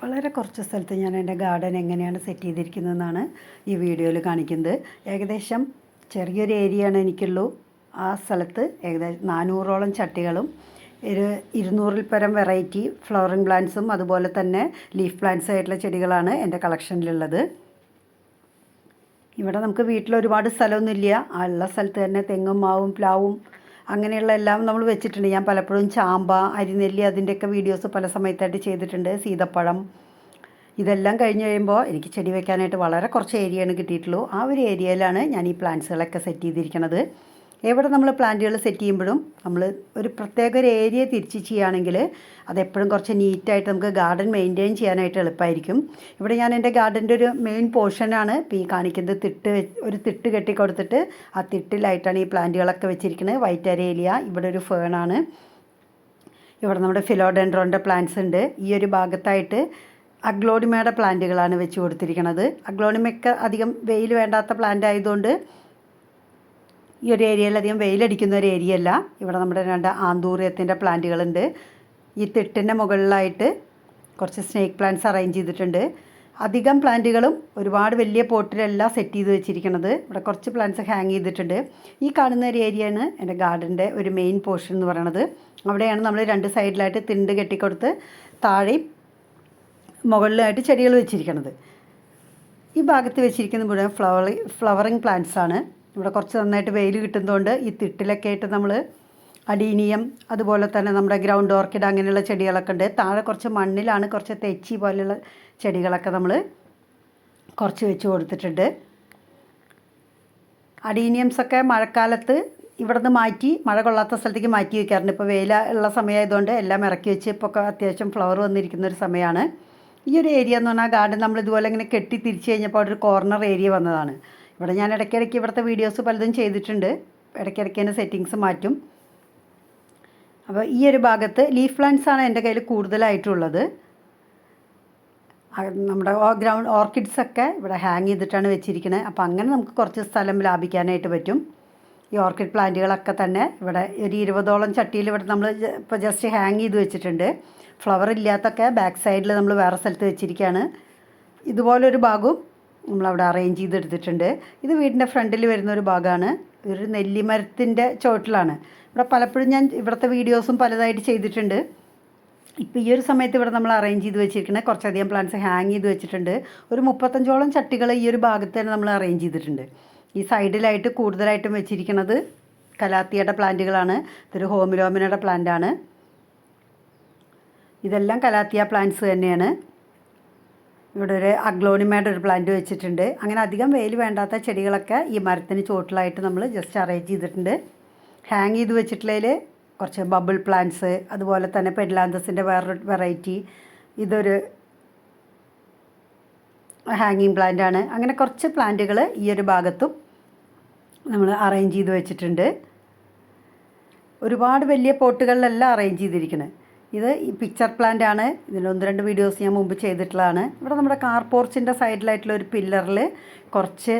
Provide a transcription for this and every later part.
വളരെ കുറച്ച് സ്ഥലത്ത് ഞാൻ എന്റെ ഗാർഡൻ എങ്ങനെയാണ് സെറ്റ് ചെയ്തിരിക്കുന്നതെന്നാണ് ഈ വീഡിയോയിൽ കാണിക്കുന്നത്. ഏകദേശം ചെറിയൊരു ഏരിയയാണ് എനിക്കുള്ളൂ. ആ സ്ഥലത്ത് ഏകദേശം നാനൂറോളം ചട്ടികളും ഒരു ഇരുന്നൂറിൽ പരം വെറൈറ്റി ഫ്ലവറിങ് പ്ലാന്റ്സും അതുപോലെ തന്നെ ലീഫ് പ്ലാന്റ്സ് ആയിട്ടുള്ള ചെടികളാണ് എന്റെ കളക്ഷനിലുള്ളത്. ഇവിടെ നമുക്ക് വീട്ടിൽ ഒരുപാട് സ്ഥലമൊന്നുമില്ല. ആ ഉള്ള സ്ഥലത്ത് തന്നെ തെങ്ങും മാവും പ്ലാവും അങ്ങനെയുള്ള എല്ലാം നമ്മൾ വെച്ചിട്ടുണ്ട്. ഞാൻ പലപ്പോഴും ചാമ്പ അരിനെല്ലി അതിന്റെയൊക്കെ വീഡിയോസ് പല സമയത്തായിട്ട് ചെയ്തിട്ടുണ്ട്. സീതപ്പഴം. ഇതെല്ലാം കഴിഞ്ഞ് കഴിയുമ്പോൾ എനിക്ക് ചെടി വെക്കാനായിട്ട് വളരെ കുറച്ച് ഏരിയയാണ് കിട്ടിയിട്ടുള്ളൂ. ആ ഒരു ഏരിയയിലാണ് ഞാൻ ഈ പ്ലാന്റ്സുകളൊക്കെ സെറ്റ് ചെയ്തിരിക്കുന്നത് എവിടെ നമ്മൾ പ്ലാന്റുകൾ സെറ്റ് ചെയ്യുമ്പോഴും നമ്മൾ ഒരു പ്രത്യേക ഒരു ഏരിയ തിരിച്ച് ചെയ്യുകയാണെങ്കിൽ അതെപ്പോഴും കുറച്ച് നീറ്റായിട്ട് നമുക്ക് ഗാർഡൻ മെയിന്റെയിൻ ചെയ്യാനായിട്ട് എളുപ്പമായിരിക്കും. ഇവിടെ ഞാൻ എന്റെ ഗാർഡന്റെ ഒരു മെയിൻ പോർഷനാണ് ഇപ്പോൾ ഈ കാണിക്കുന്നത്. തിട്ട് ഒരു തിട്ട് കെട്ടി കൊടുത്തിട്ട് ആ തിട്ടിലായിട്ടാണ് ഈ പ്ലാന്റുകളൊക്കെ വെച്ചിരിക്കുന്നത്. വൈറ്റ് അരേലിയ ഇവിടെ ഒരു ഫേണാണ്. ഇവിടെ നമ്മുടെ ഫിലോഡെൻഡ്രോന്റെ പ്ലാന്റ്സ് ഉണ്ട്. ഈ ഒരു ഭാഗത്തായിട്ട് അഗ്ലോണിമയുടെ പ്ലാന്റുകളാണ് വെച്ച് കൊടുത്തിരിക്കുന്നത് അഗ്ലോണിമയൊക്കെ അധികം വെയിൽ വേണ്ടാത്ത പ്ലാന്റ് ആയതുകൊണ്ട് ഈ ഒരു ഏരിയയിൽ അധികം വെയിലടിക്കുന്ന ഒരു ഏരിയ അല്ല ഇവിടെ നമ്മുടെ രണ്ട് ആന്തൂറിയത്തിന്റെ പ്ലാന്റുകളുണ്ട്. ഈ തെട്ടിന്റെ മുകളിലായിട്ട് കുറച്ച് സ്നേക്ക് പ്ലാന്റ്സ് അറേഞ്ച് ചെയ്തിട്ടുണ്ട്. അധികം പ്ലാന്റുകളും ഒരുപാട് വലിയ പോട്ടിലെല്ലാം സെറ്റ് ചെയ്ത് വെച്ചിരിക്കുന്നത് ഇവിടെ കുറച്ച് പ്ലാന്റ്സ് ഹാങ് ചെയ്തിട്ടുണ്ട്. ഈ കാണുന്ന ഒരു ഏരിയയാണ് എന്റെ ഗാർഡന്റെ ഒരു മെയിൻ പോർഷൻ എന്ന് പറയുന്നത് അവിടെയാണ് നമ്മൾ രണ്ട് സൈഡിലായിട്ട് തിണ്ട് കെട്ടിക്കൊടുത്ത് താഴെയും മുകളിലായിട്ട് ചെടികൾ വെച്ചിരിക്കുന്നത് ഈ ഭാഗത്ത് വെച്ചിരിക്കുന്ന മുഴുവൻ ഫ്ലവറി ഫ്ലവറിങ് പ്ലാന്റ്സ് ആണ്. ഇവിടെ കുറച്ച് നന്നായിട്ട് വെയിൽ കിട്ടുന്നതുകൊണ്ട് ഈ തിട്ടിലൊക്കെ ആയിട്ട് നമ്മൾ അടീനിയം അതുപോലെ തന്നെ നമ്മുടെ ഗ്രൗണ്ട് ഓർക്കിഡ് അങ്ങനെയുള്ള ചെടികളൊക്കെ ഉണ്ട്. താഴെ കുറച്ച് മണ്ണിലാണ് കുറച്ച് തെച്ചി പോലെയുള്ള ചെടികളൊക്കെ നമ്മൾ കുറച്ച് വെച്ച് കൊടുത്തിട്ടുണ്ട്. അഡീനിയംസൊക്കെ മഴക്കാലത്ത് ഇവിടുന്ന് മാറ്റി മഴ കൊള്ളാത്ത സ്ഥലത്തേക്ക് മാറ്റി വയ്ക്കാറുണ്ട്. ഇപ്പോൾ വെയിൽ ഉള്ള സമയമായതുകൊണ്ട് എല്ലാം ഇറക്കി വെച്ച് ഇപ്പോൾ അത്യാവശ്യം ഫ്ലവർ വന്നിരിക്കുന്ന ഒരു സമയമാണ്. ഈ ഒരു ഏരിയ എന്ന് പറഞ്ഞാൽ ഗാർഡൻ നമ്മൾ ഇതുപോലെ ഇങ്ങനെ കെട്ടി തിരിച്ചു കഴിഞ്ഞപ്പോൾ അവിടെ ഒരു കോർണർ ഏരിയ വന്നതാണ്. ഇവിടെ ഞാൻ ഇടയ്ക്കിടയ്ക്ക് ഇവിടുത്തെ വീഡിയോസ് പലതും ചെയ്തിട്ടുണ്ട്. ഇടയ്ക്കിടയ്ക്ക് തന്നെ സെറ്റിങ്സ് മാറ്റും. അപ്പോൾ ഈ ഒരു ഭാഗത്ത് ലീഫ് പ്ലാന്റ്സ് ആണ് എന്റെ കയ്യിൽ കൂടുതലായിട്ടുള്ളത്. നമ്മുടെ ഗ്രൗണ്ട് ഓർക്കിഡ്സ് ഒക്കെ ഇവിടെ ഹാങ് ചെയ്തിട്ടാണ് വെച്ചിരിക്കുന്നത് അപ്പോൾ അങ്ങനെ നമുക്ക് കുറച്ച് സ്ഥലം ലാഭിക്കാനായിട്ട് പറ്റും. ഈ ഓർക്കിഡ് പ്ലാന്റുകളൊക്കെ തന്നെ ഇവിടെ ഒരു ഇരുപതോളം ചട്ടിയിൽ ഇവിടെ നമ്മൾ ഇപ്പോൾ ജസ്റ്റ് ഹാങ് ചെയ്ത് വെച്ചിട്ടുണ്ട്. ഫ്ലവർ ഇല്ലാത്തൊക്കെ ബാക്ക് സൈഡിൽ നമ്മൾ വേറെ സ്ഥലത്ത് വെച്ചിരിക്കുകയാണ്. ഇതുപോലൊരു ഭാഗവും നമ്മളവിടെ അറേഞ്ച് ചെയ്തെടുത്തിട്ടുണ്ട്. ഇത് വീടിന്റെ ഫ്രണ്ടിൽ വരുന്ന ഒരു ഭാഗമാണ്. ഒരു നെല്ലിമരത്തിന്റെ ചോട്ടിലാണ് ഇവിടെ പലപ്പോഴും ഞാൻ ഇവിടുത്തെ വീഡിയോസും പലതായിട്ട് ചെയ്തിട്ടുണ്ട്. ഇപ്പോൾ ഈ ഒരു സമയത്ത് ഇവിടെ നമ്മൾ അറേഞ്ച് ചെയ്ത് വെച്ചിരിക്കുന്നത് കുറച്ചധികം പ്ലാന്റ്സ് ഹാങ് ചെയ്ത് വെച്ചിട്ടുണ്ട്. ഒരു മുപ്പത്തഞ്ചോളം ചട്ടികൾ ഈ ഒരു ഭാഗത്ത് തന്നെ നമ്മൾ അറേഞ്ച് ചെയ്തിട്ടുണ്ട്. ഈ സൈഡിലായിട്ട് കൂടുതലായിട്ടും വെച്ചിരിക്കുന്നത് കലാത്തിയുടെ പ്ലാന്റുകളാണ്. ഇതൊരു ഹോമിലോമിനയുടെ പ്ലാന്റാണ് ഇതെല്ലാം കലാത്തിയ പ്ലാന്റ്സ് തന്നെയാണ്. ഇവിടെ ഒരു അഗ്ലോണിമയുടെ ഒരു പ്ലാന്റ് വെച്ചിട്ടുണ്ട്. അങ്ങനെ അധികം വെയിൽ വേണ്ടാത്ത ചെടികളൊക്കെ ഈ മരത്തിന് ചോട്ടിലായിട്ട് നമ്മൾ ജസ്റ്റ് അറേഞ്ച് ചെയ്തിട്ടുണ്ട്. ഹാങ് ചെയ്ത് വെച്ചിട്ടുള്ളതിൽ കുറച്ച് ബബിൾ പ്ലാന്റ്സ് അതുപോലെ തന്നെ പെഡ്ലാന്തസിന്റെ വേറൊരു വെറൈറ്റി ഇതൊരു ഹാങ്ങിങ് പ്ലാന്റ് ആണ്. അങ്ങനെ കുറച്ച് പ്ലാന്റുകൾ ഈ ഒരു ഭാഗത്തും നമ്മൾ അറേഞ്ച് ചെയ്ത് വെച്ചിട്ടുണ്ട്. ഒരുപാട് വലിയ പോട്ടുകളിലെല്ലാം അറേഞ്ച് ചെയ്തിരിക്കുന്നത് ഇത് ഈ പിക്ചർ പ്ലാന്റ് ആണ്. ഇതിൽ ഒന്ന് രണ്ട് വീഡിയോസ് ഞാൻ മുമ്പ് ചെയ്തിട്ടുള്ളതാണ്. ഇവിടെ നമ്മുടെ കാർ പോർച്ചിന്റെ സൈഡിലായിട്ടുള്ള ഒരു പില്ലറിൽ കുറച്ച്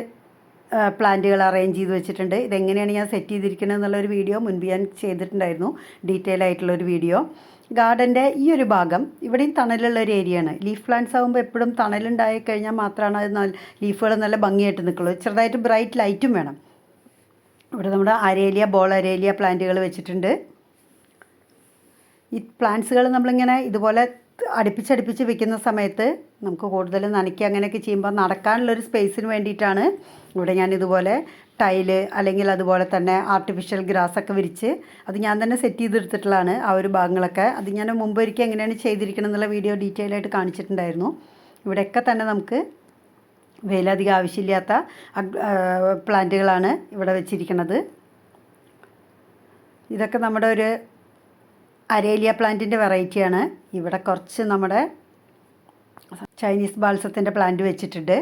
പ്ലാന്റുകൾ അറേഞ്ച് ചെയ്ത് വെച്ചിട്ടുണ്ട്. ഇതെങ്ങനെയാണ് ഞാൻ സെറ്റ് ചെയ്തിരിക്കുന്നത് എന്നുള്ളൊരു വീഡിയോ മുൻപ് ഞാൻ ചെയ്തിട്ടുണ്ടായിരുന്നു. ഡീറ്റെയിൽ ആയിട്ടുള്ള ഒരു വീഡിയോ ഗാർഡന്റെ ഈ ഒരു ഭാഗം ഇവിടെയും തണലുള്ള ഒരു ഏരിയയാണ് ലീഫ് പ്ലാന്റ്സ് ആകുമ്പോൾ എപ്പോഴും തണലുണ്ടായി കഴിഞ്ഞാൽ മാത്രമാണ് അത് ലീഫുകൾ നല്ല ഭംഗിയായിട്ട് നിൽക്കുള്ളൂ. ചെറുതായിട്ട് ബ്രൈറ്റ് ലൈറ്റും വേണം. ഇവിടെ നമ്മുടെ അരേലിയ ബോൾ അരേലിയ പ്ലാന്റുകൾ വെച്ചിട്ടുണ്ട്. ഈ പ്ലാന്റ്സുകൾ നമ്മളിങ്ങനെ ഇതുപോലെ അടുപ്പിച്ചടുപ്പിച്ച് വെക്കുന്ന സമയത്ത് നമുക്ക് കൂടുതൽ നനയ്ക്കുക അങ്ങനെയൊക്കെ ചെയ്യുമ്പോൾ നടക്കാനുള്ളൊരു സ്പേസിന് വേണ്ടിയിട്ടാണ് ഇവിടെ ഞാൻ ഇതുപോലെ ടൈൽ അല്ലെങ്കിൽ അതുപോലെ തന്നെ ആർട്ടിഫിഷ്യൽ ഗ്രാസ് ഒക്കെ വിരിച്ച് അത് ഞാൻ തന്നെ സെറ്റ് ചെയ്തെടുത്തിട്ടുള്ളതാണ് ആ ഒരു ഭാഗങ്ങളൊക്കെ. അത് ഞാൻ മുമ്പ് ഒരിക്കൽ എങ്ങനെയാണ് ചെയ്തിരിക്കണം എന്നുള്ള വീഡിയോ ഡീറ്റെയിൽ ആയിട്ട് കാണിച്ചിട്ടുണ്ടായിരുന്നു. ഇവിടെയൊക്കെ തന്നെ നമുക്ക് വെയിലധികം ആവശ്യമില്ലാത്ത പ്ലാന്റുകളാണ് ഇവിടെ വെച്ചിരിക്കുന്നത്. ഇതൊക്കെ നമ്മുടെ ഒരു അരേലിയ പ്ലാന്റിന്റെ വെറൈറ്റിയാണ് ഇവിടെ കുറച്ച് നമ്മുടെ ചൈനീസ് ബാൾസത്തിന്റെ പ്ലാന്റ് വെച്ചിട്ടുണ്ട്.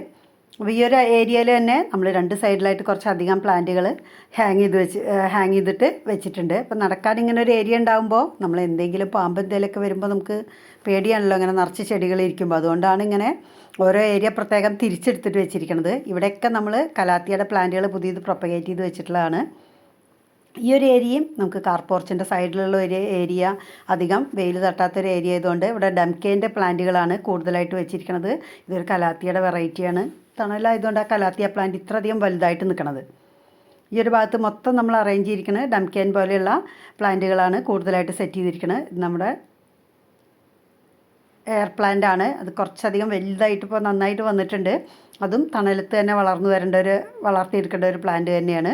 അപ്പോൾ ഈ ഒരു ഏരിയയിൽ തന്നെ നമ്മൾ രണ്ട് സൈഡിലായിട്ട് കുറച്ച് അധികം പ്ലാന്റുകൾ ഹാങ് ചെയ്ത് വെച്ച് ഹാങ് ചെയ്തിട്ട് വെച്ചിട്ടുണ്ട്. അപ്പോൾ നടക്കാൻ ഇങ്ങനെ ഒരു ഏരിയ ഉണ്ടാകുമ്പോൾ നമ്മൾ എന്തെങ്കിലും പാമ്പ് എന്തെങ്കിലുമൊക്കെ വരുമ്പോൾ നമുക്ക് പേടിയാണല്ലോ അങ്ങനെ നിറച്ച് ചെടികൾ ഇരിക്കുമ്പോൾ അതുകൊണ്ടാണ് ഇങ്ങനെ ഓരോ ഏരിയ പ്രത്യേകം തിരിച്ചെടുത്തിട്ട് വെച്ചിരിക്കുന്നത് ഇവിടെയൊക്കെ നമ്മൾ കലാത്തിയുടെ പ്ലാന്റുകൾ പുതിയത് പ്രൊപ്പഗേറ്റ് ചെയ്ത് വെച്ചിട്ടുള്ളതാണ്. ഈ ഒരു ഏരിയയും നമുക്ക് കാർ പോർച്ചിന്റെ സൈഡിലുള്ള ഒരു ഏരിയ അധികം വെയിൽ തട്ടാത്തൊരു ഏരിയ ആയതുകൊണ്ട് ഇവിടെ ഡംകേന്റെ പ്ലാന്റുകളാണ് കൂടുതലായിട്ട് വെച്ചിരിക്കുന്നത് ഇതൊരു കലാത്തിയുടെ വെറൈറ്റിയാണ്. തണലായതുകൊണ്ട് ആ കലാത്തിയ പ്ലാന്റ് ഇത്രയധികം വലുതായിട്ട് നിൽക്കുന്നത് ഈ ഒരു ഭാഗത്ത് മൊത്തം നമ്മൾ അറേഞ്ച് ചെയ്തിരിക്കുന്നത് ഡംകേൻ പോലെയുള്ള പ്ലാന്റുകളാണ് കൂടുതലായിട്ട് സെറ്റ് ചെയ്തിരിക്കുന്നത് നമ്മുടെ എയർ പ്ലാന്റ് ആണ്. അത് കുറച്ചധികം വലുതായിട്ട് ഇപ്പോൾ നന്നായിട്ട് വന്നിട്ടുണ്ട്. അതും തണലത്ത് തന്നെ വളർന്നു വരേണ്ട ഒരു വളർത്തിയെടുക്കേണ്ട ഒരു പ്ലാന്റ് തന്നെയാണ്.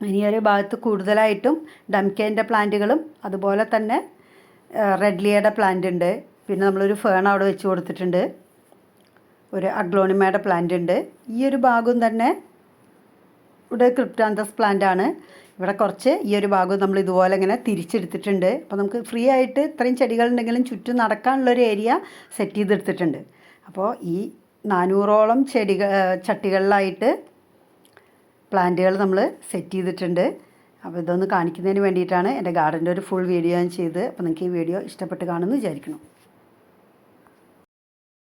ഇനി ഒരു ഭാഗത്ത് കൂടുതലായിട്ടും ഡംകേന്റെ പ്ലാന്റുകളും അതുപോലെ തന്നെ റെഡ്ലിയയുടെ പ്ലാന്റ് ഉണ്ട്. പിന്നെ നമ്മളൊരു ഫേൺ അവിടെ വെച്ച് കൊടുത്തിട്ടുണ്ട്. ഒരു അഗ്ലോണിമയുടെ പ്ലാന്റ് ഉണ്ട്. ഈ ഒരു ഭാഗവും തന്നെ ഇവിടെ ക്രിപ്റ്റാന്തസ് പ്ലാന്റ് ആണ്. ഇവിടെ കുറച്ച് ഈ ഒരു ഭാഗം നമ്മൾ ഇതുപോലെ ഇങ്ങനെ തിരിച്ചെടുത്തിട്ടുണ്ട്. അപ്പോൾ നമുക്ക് ഫ്രീ ആയിട്ട് ഇത്രയും ചെടികളുണ്ടെങ്കിലും ചുറ്റും നടക്കാനുള്ളൊരു ഏരിയ സെറ്റ് ചെയ്തെടുത്തിട്ടുണ്ട്. അപ്പോൾ ഈ നാനൂറോളം ചെടികൾ ചട്ടികളിലായിട്ട് പ്ലാന്റുകൾ നമ്മൾ സെറ്റ് ചെയ്തിട്ടുണ്ട്. അപ്പോൾ ഇതൊന്ന് കാണിക്കുന്നതിന് വേണ്ടിയിട്ടാണ് എന്റെ ഗാർഡന്റെ ഒരു ഫുൾ വീഡിയോ ഞാൻ ചെയ്ത് അപ്പോൾ നിങ്ങൾക്ക് ഈ വീഡിയോ ഇഷ്ടപ്പെട്ട് കാണുമെന്ന് വിചാരിക്കണം